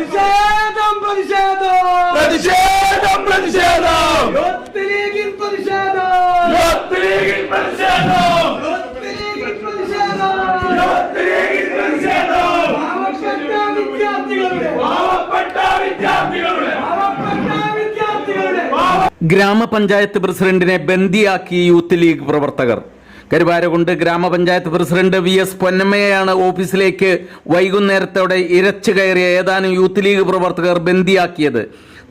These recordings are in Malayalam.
പ്രതിഷേധം പ്രതിഷേധം. പ്രതിഷേധം പ്രതിഷേധം. യൂത്ത് പ്രതിഷേധം. യൂത്ത് ലീഗിൽ പ്രതിഷേധം. യൂത്ത് ലീഗിൽ പ്രതിഷേധം. യൂത്ത് ലീഗിൽ പ്രതിഷേധം. പാവപ്പെട്ട വിദ്യാർത്ഥികളുടെ. പാവപ്പെട്ട വിദ്യാർത്ഥികളുടെ. പാവപ്പെട്ട വിദ്യാർത്ഥികളുടെ. ഗ്രാമപഞ്ചായത്ത് പ്രസിഡന്റിനെ ബന്ദിയാക്കി യൂത്ത് ലീഗ് പ്രവർത്തകർ. കരുവാരകുണ്ട് ഗ്രാമപഞ്ചായത്ത് പ്രസിഡന്റ് വി എസ് പൊന്നമ്മയെയാണ് ഓഫീസിലേക്ക് വൈകുന്നേരത്തോടെ ഇരച്ചു കയറിയ ഏതാനും യൂത്ത് ലീഗ് പ്രവർത്തകർ ബന്ദിയാക്കിയത്.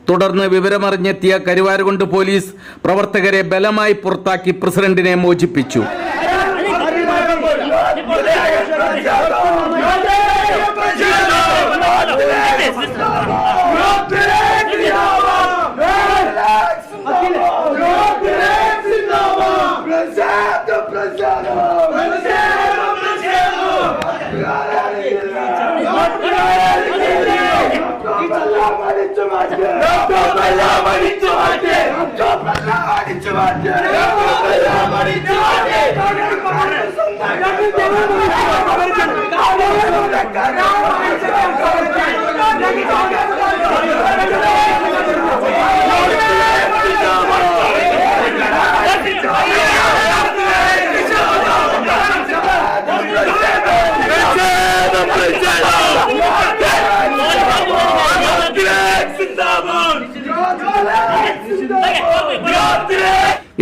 തുടർന്ന് വിവരമറിഞ്ഞെത്തിയ കരുവാരകുണ്ട് പോലീസ് പ്രവർത്തകരെ ബലമായി പുറത്താക്കി പ്രസിഡന്റിനെ മോചിപ്പിച്ചു. எல்லாம் அடித்து மாட்டேன் எல்லாம் அடித்து மாட்டேன் எல்லாம் அடித்து மாட்டேன் சொந்த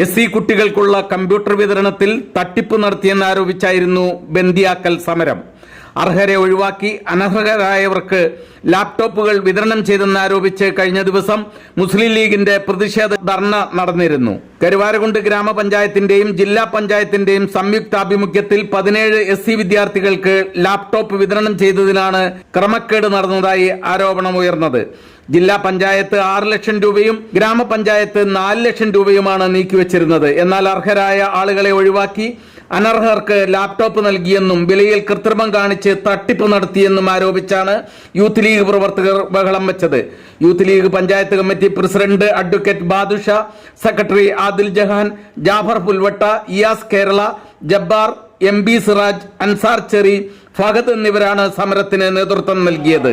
എസ് സി കുട്ടികൾക്കുള്ള കമ്പ്യൂട്ടർ വിതരണത്തിൽ തട്ടിപ്പ് നടത്തിയെന്നാരോപിച്ചായിരുന്നു ബന്ദിയാക്കൽ സമരം. അർഹരെ ഒഴിവാക്കി അനർഹരായവർക്ക് ലാപ്ടോപ്പുകൾ വിതരണം ചെയ്തെന്നാരോപിച്ച് കഴിഞ്ഞ ദിവസം മുസ്ലിം ലീഗിന്റെ പ്രതിഷേധ ധർണ നടന്നിരുന്നു. കരുവാരകുണ്ട് ഗ്രാമപഞ്ചായത്തിന്റെയും ജില്ലാ പഞ്ചായത്തിന്റെയും സംയുക്താഭിമുഖ്യത്തിൽ പതിനേഴ് എസ് സി വിദ്യാർത്ഥികൾക്ക് ലാപ്ടോപ്പ് വിതരണം ചെയ്തതിനാണ് ക്രമക്കേട് നടന്നതായി ആരോപണം ആരോപണമുയർന്നത്. ജില്ലാ പഞ്ചായത്ത് ആറ് ലക്ഷം രൂപയും ഗ്രാമപഞ്ചായത്ത് നാല് ലക്ഷം രൂപയുമാണ് നീക്കിവച്ചിരുന്നത്. എന്നാൽ അർഹരായ ആളുകളെ ഒഴിവാക്കി അനർഹർക്ക് ലാപ്ടോപ്പ് നൽകിയെന്നും വിലയിൽ കൃത്രിമം കാണിച്ച് തട്ടിപ്പ് നടത്തിയെന്നും ആരോപിച്ചാണ് യൂത്ത് ലീഗ് പ്രവർത്തകർ ബഹളം വെച്ചത്. Youth League panchayat committee president advocate Badusha secretary Adil Jahan Jafar Pulvatta Iyas Kerala Jabbar M B Siraj Ansar Cheri Fahad എന്നിവരാണ് സമരത്തിന് നേതൃത്വം നൽകിയത്.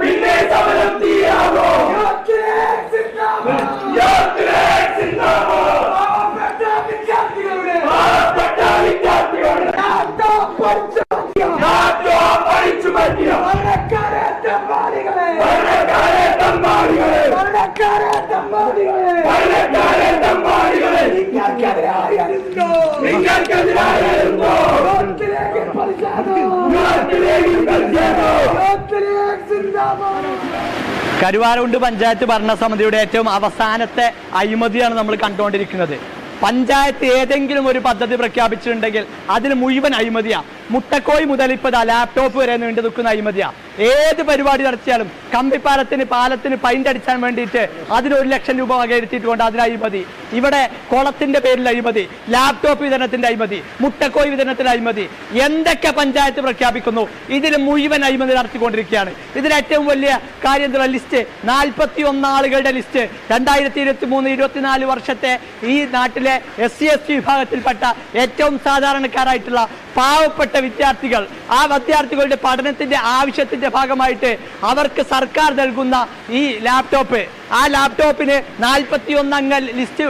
പിന്നെ സമരം തീയാകോ യൂത്ത് ലീഗ് സിന്ദാബാദ് പാവപ്പെട്ട വിദ്യാർത്ഥികളുടെ ലാപ്ടോപ്പ് അടിച്ചു മാറ്റിയ ഭരണക്കാരെ തമ്പാടികളെ കരുവാരകുണ്ട് പഞ്ചായത്ത് ഭരണസമിതിയുടെ ഏറ്റവും അവസാനത്തെ അഴിമതിയാണ് നമ്മൾ കണ്ടുകൊണ്ടിരിക്കുന്നത്. പഞ്ചായത്ത് ഏതെങ്കിലും ഒരു പദ്ധതി പ്രഖ്യാപിച്ചിട്ടുണ്ടെങ്കിൽ അതിന് മുഴുവൻ അഴിമതിയാ. മുട്ടക്കോയി മുതൽ ഇപ്പോൾ ലാപ്ടോപ്പ് വരെ നീണ്ടു നിൽക്കുന്ന അഴിമതിയാ. ഏത് പരിപാടി നടത്തിയാലും കമ്പിപ്പാലത്തിന് പാലത്തിന് പൈന്റ് അടിച്ചാൻ വേണ്ടിയിട്ട് അതിന് ലക്ഷം രൂപ വകയിരുത്തിയിട്ടുണ്ട് അതിന് അഴിമതി. ഇവിടെ കുളത്തിന്റെ പേരിൽ അഴിമതി ലാപ്ടോപ്പ് വിതരണത്തിന്റെ അഴിമതി മുട്ടക്കോയി വിതരണത്തിന്റെ അഴിമതി. എന്തൊക്കെ പഞ്ചായത്ത് പ്രഖ്യാപിക്കുന്നു? ഇതിൽ മുഴുവൻ അഴിമതി നടത്തിക്കൊണ്ടിരിക്കുകയാണ്. ഇതിൽ ഏറ്റവും വലിയ കാര്യം എന്നുള്ള ലിസ്റ്റ് നാൽപ്പത്തി ഒന്ന് ആളുകളുടെ ലിസ്റ്റ് രണ്ടായിരത്തി ഇരുപത്തി മൂന്ന് ഇരുപത്തിനാല് വർഷത്തെ ഈ നാട്ടിലെ എസ് സി എസ് ടി വിഭാഗത്തിൽപ്പെട്ട ഏറ്റവും സാധാരണക്കാരായിട്ടുള്ള പാവപ്പെട്ട വിദ്യാർത്ഥികൾ ആ വിദ്യാർത്ഥികളുടെ പഠനത്തിന്റെ ആവശ്യത്തിന്റെ ഭാഗമായിട്ട് അവർക്ക് സർക്കാർ നൽകുന്ന ഈ ലാപ്ടോപ്പ്. ആ ലാപ്ടോപ്പിന് നാൽപ്പത്തി അംഗ ലിസ്റ്റ്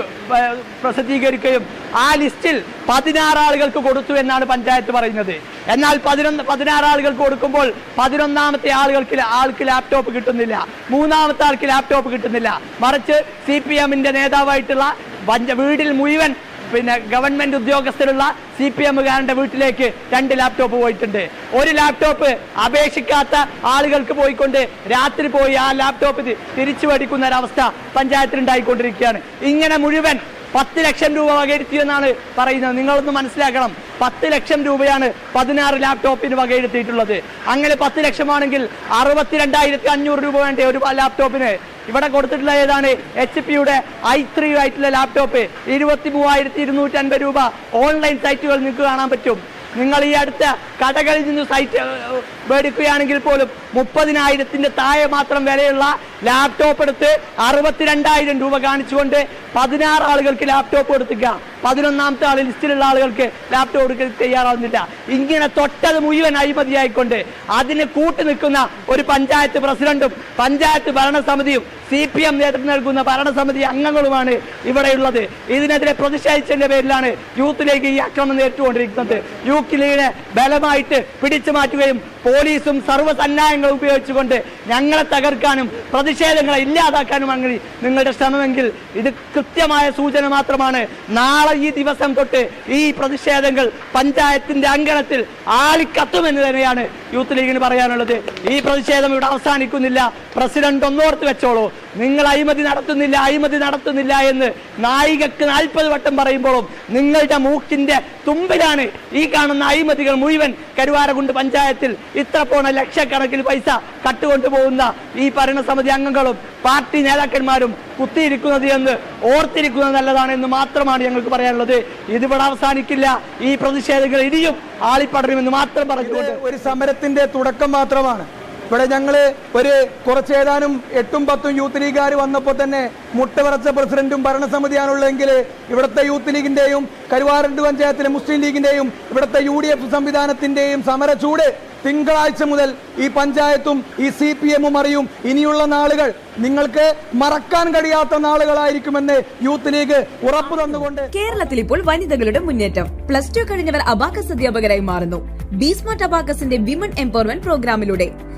പ്രസിദ്ധീകരിക്കുകയും ആ ലിസ്റ്റിൽ പതിനാറ് ആളുകൾക്ക് കൊടുത്തു എന്നാണ് പഞ്ചായത്ത് പറയുന്നത്. എന്നാൽ പതിനൊന്ന് പതിനാറ് ആളുകൾക്ക് കൊടുക്കുമ്പോൾ പതിനൊന്നാമത്തെ ആളുകൾക്ക് ആൾക്ക് ലാപ്ടോപ്പ് കിട്ടുന്നില്ല. മൂന്നാമത്തെ ആൾക്ക് ലാപ്ടോപ്പ് കിട്ടുന്നില്ല. മറിച്ച് സി പി നേതാവായിട്ടുള്ള വീടിൽ മുഴുവൻ പിന്നെ ഗവൺമെന്റ് ഉദ്യോഗസ്ഥരുള്ള സി പി എമ്മുകാരന്റെ വീട്ടിലേക്ക് രണ്ട് ലാപ്ടോപ്പ് പോയിട്ടുണ്ട്. ഒരു ലാപ്ടോപ്പ് അപേക്ഷിക്കാത്ത ആളുകൾക്ക് പോയിക്കൊണ്ട് രാത്രി പോയി ആ ലാപ്ടോപ്പ് തിരിച്ചു മേടിക്കുന്ന ഒരവസ്ഥ പഞ്ചായത്തിൽ ഉണ്ടായിക്കൊണ്ടിരിക്കുകയാണ് ഇങ്ങനെ മുഴുവൻ പത്ത് ലക്ഷം രൂപ വകയിരുത്തിയെന്നാണ് പറയുന്നത്. നിങ്ങളൊന്ന് മനസ്സിലാക്കണം. പത്ത് ലക്ഷം രൂപയാണ് പതിനാറ് ലാപ്ടോപ്പിന് വകയിരുത്തിയിട്ടുള്ളത് അങ്ങനെ പത്ത് ലക്ഷമാണെങ്കിൽ അറുപത്തിരണ്ടായിരത്തി അഞ്ഞൂറ് രൂപ വേണ്ടേ ഒരു ലാപ്ടോപ്പിന്? ഇവിടെ കൊടുത്തിട്ടുള്ള ഏതാണ്? എച്ച് പിയുടെ ഐ ത്രീ ആയിട്ടുള്ള ലാപ്ടോപ്പ്. ഇരുപത്തി മൂവായിരത്തി ഇരുന്നൂറ്റി അൻപത് രൂപ. ഓൺലൈൻ സൈറ്റുകൾ നിങ്ങൾക്ക് കാണാൻ പറ്റും. നിങ്ങൾ ഈ അടുത്ത കടകളിൽ നിന്ന് സൈറ്റ് മേടിക്കുകയാണെങ്കിൽ പോലും മുപ്പതിനായിരത്തിന്റെ താഴെ മാത്രം വിലയുള്ള ലാപ്ടോപ്പ് എടുത്ത് അറുപത്തിരണ്ടായിരം രൂപ കാണിച്ചുകൊണ്ട് പതിനാറ് ആളുകൾക്ക് ലാപ്ടോപ്പ് കൊടുത്തിക്ക പതിനൊന്നാമത്തെ ആൾ ലിസ്റ്റിലുള്ള ആളുകൾക്ക് ലാപ്ടോപ്പ് കൊടുക്കാൻ തയ്യാറാവുന്നില്ല. ഇങ്ങനെ തൊട്ടത് മുഴുവൻ അഴിമതിയായിക്കൊണ്ട് അതിന് കൂട്ടു നിൽക്കുന്ന ഒരു പഞ്ചായത്ത് പ്രസിഡന്റും പഞ്ചായത്ത് ഭരണസമിതിയും സി പി എം നേതൃത്വം നൽകുന്ന ഭരണസമിതി അംഗങ്ങളുമാണ് ഇവിടെയുള്ളത്. ഇതിനെതിരെ പ്രതിഷേധിച്ചതിന്റെ പേരിലാണ് യൂത്ത് ലീഗ് ഈ അക്രമം നേരിട്ടുകൊണ്ടിരിക്കുന്നത്. യൂത്ത് ലീഗിനെ ബലമായിട്ട് പിടിച്ചു മാറ്റുകയും പോലീസും സർവസന്നാഹങ്ങളും ഉപയോഗിച്ചുകൊണ്ട് ഞങ്ങളെ തകർക്കാനും പ്രതിഷേധങ്ങളെ ഇല്ലാതാക്കാനും അങ്ങനെ നിങ്ങളുടെ ശ്രമമെങ്കിൽ ഇത് കൃത്യമായ സൂചന മാത്രമാണ്. നാളെ ഈ ദിവസം തൊട്ട് ഈ പ്രതിഷേധങ്ങൾ പഞ്ചായത്തിന്റെ അങ്കണത്തിൽ ആളിക്കത്തുമെന്ന് തന്നെയാണ് യൂത്ത് ലീഗിന് പറയാനുള്ളത്. ഈ പ്രതിഷേധം ഇവിടെ അവസാനിക്കുന്നില്ല. പ്രസിഡന്റ് ഒന്നോർത്ത് വെച്ചോളൂ. നിങ്ങൾ അഴിമതി നടത്തുന്നില്ല അഴിമതി നടത്തുന്നില്ല എന്ന് നായികക്ക് നാൽപ്പത് വട്ടം പറയുമ്പോഴും നിങ്ങളുടെ മൂക്കിന്റെ തുമ്പിലാണ് ഈ കാണുന്ന അഴിമതികൾ മുഴുവൻ കരുവാരകുണ്ട് പഞ്ചായത്തിൽ ഇത്ര പോണ ലക്ഷക്കണക്കിന് പൈസ കട്ടുകൊണ്ടു പോകുന്ന ഈ ഭരണസമിതി അംഗങ്ങളും പാർട്ടി നേതാക്കന്മാരും കുത്തിയിരിക്കുന്നത് എന്ന് ഓർത്തിരിക്കുന്നത് നല്ലതാണ് എന്ന് മാത്രമാണ് ഞങ്ങൾക്ക് പറയാനുള്ളത്. ഇതിവിടെ അവസാനിക്കില്ല. ഈ പ്രതിഷേധങ്ങൾ ഇനിയും ആളിപ്പടരുമെന്ന് മാത്രം പറഞ്ഞുകൊണ്ട് ഒരു സമരത്തിന്റെ തുടക്കം മാത്രമാണ്. ഇവിടെ ഞങ്ങൾ ഒരു കുറച്ച് ഏതാനും എട്ടും പത്തും യൂത്ത് ലീഗുകാർ വന്നപ്പോൾ തന്നെ മുട്ടവിറച്ച പ്രസിഡന്റും ഭരണസമിതിയാണുള്ളതെങ്കിൽ ഇവിടുത്തെ യൂത്ത് ലീഗിന്റെയും കരുവാരണ്ട് പഞ്ചായത്തിലെ മുസ്ലിം ലീഗിന്റെയും ഇവിടുത്തെ യു ഡി എഫ് സംവിധാനത്തിന്റെയും സമരച്ചൂട് തിങ്കളാഴ്ച മുതൽ ഈ പഞ്ചായത്തും ഈ സി പി എമ്മും അറിയും. ഇനിയുള്ള നാളുകൾ നിങ്ങൾക്ക് മറക്കാൻ കഴിയാത്ത നാളുകളായിരിക്കുമെന്ന് യൂത്ത് ലീഗ് ഉറപ്പു തന്നുകൊണ്ട് കേരളത്തിൽ ഇപ്പോൾ വനിതകളുടെ മുന്നേറ്റം. പ്ലസ് ടു കഴിഞ്ഞവർ അബാക്കസ് അധ്യാപകരായി മാറുന്നു. ബീസ്മാർട്ട് അബാക്കസിന്റെ വിമൻ എംപവർമെന്റ് പ്രോഗ്രാമിലൂടെ